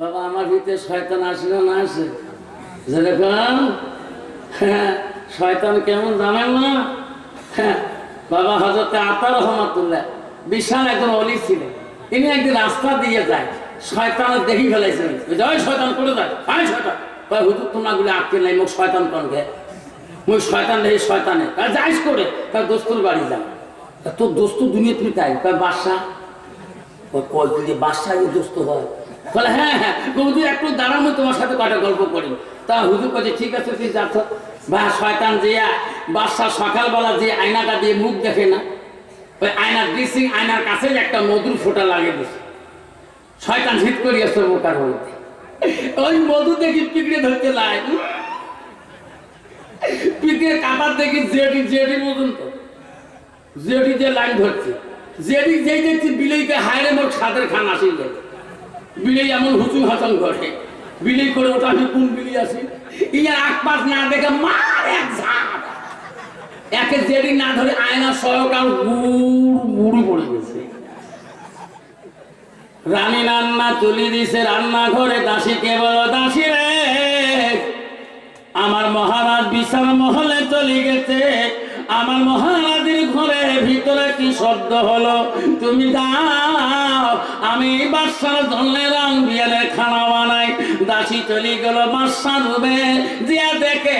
বাবা, আমার ভিতরে শয়তান আসে না না আসে? যেরকম হ্যাঁ শয়তান কেমন জানেন না? হ্যাঁ বাবা হজরত আতা রহমাতুল্লাহ বিশাল একজন অলি ছিলেন। তিনি একদিন রাস্তা দিয়ে যায় শয়তান দেখি ফেলাইছেন জয় শয়তান করে যায় শয়তান। কয়, হুজুর, তোমরা গুলো আটকে নাই, মুখ শয়তান কোন গে? মুই শয়তান দেখি শয়তানে। যাইস করে কয়, দোস্তুর বাড়ি যা। তোর দোস্ত দুনিয়া তুমি তাই? কয় বাসা ওই কল দিলে বাসায় দোস্ত হয় বলে হ্যাঁ হ্যাঁ বৌদি, একটু দাঁড়ানো তোমার সাথে কটা গল্প করি। তা হুজুর কাছে ঠিক আছে, তুই যাচ্ছ বা, শয়তান যে বাসা সকালবেলা যে আয়নাটা দিয়ে মুখ দেখে না, ওই আয়নার ড্রেসিং আয়নার কাছে একটা মধুর ফোঁটা লাগে দিছে শয়তান ঝিট করিয়াছে বোকার মধ্যে ওই মধু দেখি পিকড়ে ধরতে লাই পিকড়ে কাটার দেখি জেডি জেডি পর্যন্ত জেডি যে লাইন ধরছে, জেডি যেই দেখছি বিলেইকে হায়রে মোট সাদের খান আসি যায় বিলেই এমন হুচুম হাসান করে বিলেই করে ওটা আমি কোন বিলি আসি ইয়া এক পাশ না দেখে মার এক ঝাঁপ। একে জেডি না ধরে আয়না সহক আর গুড় মুড়ি পড়ে গেছে। রানী রান্না চলি দিছে রান্না ঘরে দাসী কেবল দাসী রে। আমার মহারাজ বিশাল মহলে চলে গেছে। আমার মহারাজের ঘরে ভিতরে কি শব্দ হলো? তুমি দাও আমি বাদশার জন্য রং বিয়ালে খানা বানাই। দাসী চলি গেল বাদশার রুবে দিয়া দেখে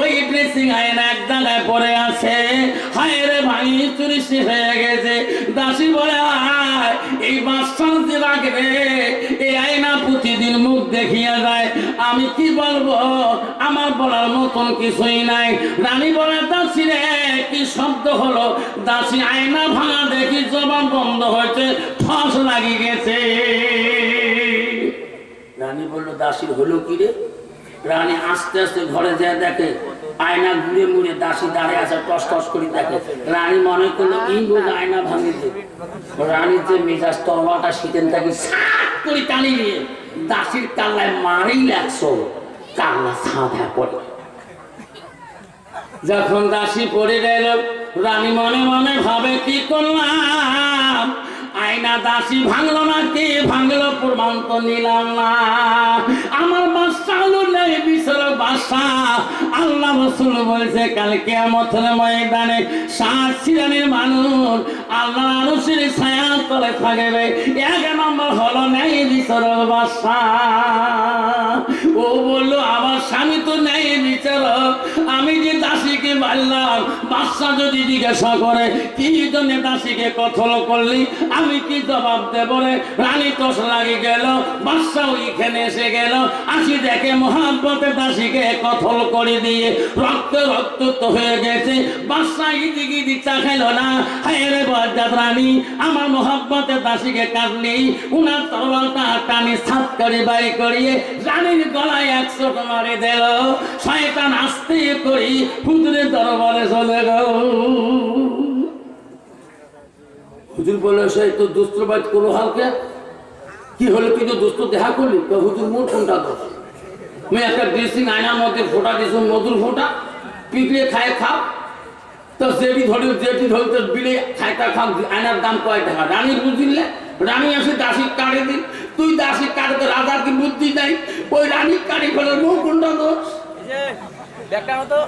ওই ড্রেসিং আয়না এক জায়গায় পড়ে আছে। হায় রে ভাই চুরি শেষ হয়ে গেছে। দাসী বলে এই এই আয়না প্রতিদিন মুখ দেখিয়া যায়। আমি কি বলব? আমার বলার মতন কিছুই নাই। রানী রে, কি শব্দ হলো? দাসী আয়না ভাঙা দেখি জবান বন্ধ হয়েছে, ঠস লাগি গেছে। রানী বলল, দাসীর হলো কি রে? রানী আস্তে আস্তে ঘরে যায়, দেখে আয়না ঘুরে মুড়ে দাসী দাঁড়িয়ে আছে, টস টস করে দেখে। রানী মনে করল বোধ আয়না ভাঙে দে রানীর যে মেজাজ তরবাটা শীতেন তাকে সাত করে টানি নিয়ে দাসীর কাল্লায় মারেই লাগছো। কাল্লা সাঁধা পড়ে। যখন দাসী পড়ে গেল, রানী মনে মনে ভাবে, কি করলাম? আয়না দাসী ভাঙলো না, কে ভাঙলো? প্রমাণ তো নিলাম না। আমার বাসা আল্লাহ রসুল বলছে, কাল আমথের ময়দানে সাত মানুষ আল্লাহ ছায়া তলে থাকবে। এক নম্বর হলো নেই বিশাল বাসা। ও বলল, আমার স্বামী তো নেই বিচারক, আমি যে দাসীকে মারলাম বাদশা যদি জিজ্ঞাসা করে, কি জন্য দাসীকে কথল করলি? আমি কি জবাব দেব রে? রানী তোষ লাগে গেল। বাদশা ওইখানে এসে গেল। আসি দেখে মহাব্বতে দাসীকে কথল করে দিয়ে রক্ত রক্ত তো হয়ে গেছে। বাদশা ইদি গিদি চা খেলো না। হায় রে বরজাত রানী, আমার মহাব্বতে দাসীকে কাটলি উনার তরবালটা টানি সাত করে বাড়ি করিয়ে রানীর গলায় একশো মারে দিল। শয়তান আসতে করি হুজুরের দরবারে চলে গেল হুজুর বলে সেই তো দুস্ত্রবাদ করো হালকে। কি হলো, তুই তো দুস্ত দেখা করলি? তো হুজুর মোট কোনটা দোষ? আমি একটা ড্রেসিং আয়নার মধ্যে ফোটা দিয়েছি মধুর ফোটা। পিঁপড়ে খায় খাও তো যেটি ধরি যেটি ধরি, তো বিলে খাইতা খাও আয়নার দাম কয় টাকা? রানী বুঝিলে, রানী এসে দাসী কাড়ে দিন। তুই দাসী কাটতে রাজার কি বুদ্ধি নাই ওই রানী কাটি ফেলে মুখ কোনটা দোষ? দেখা মতো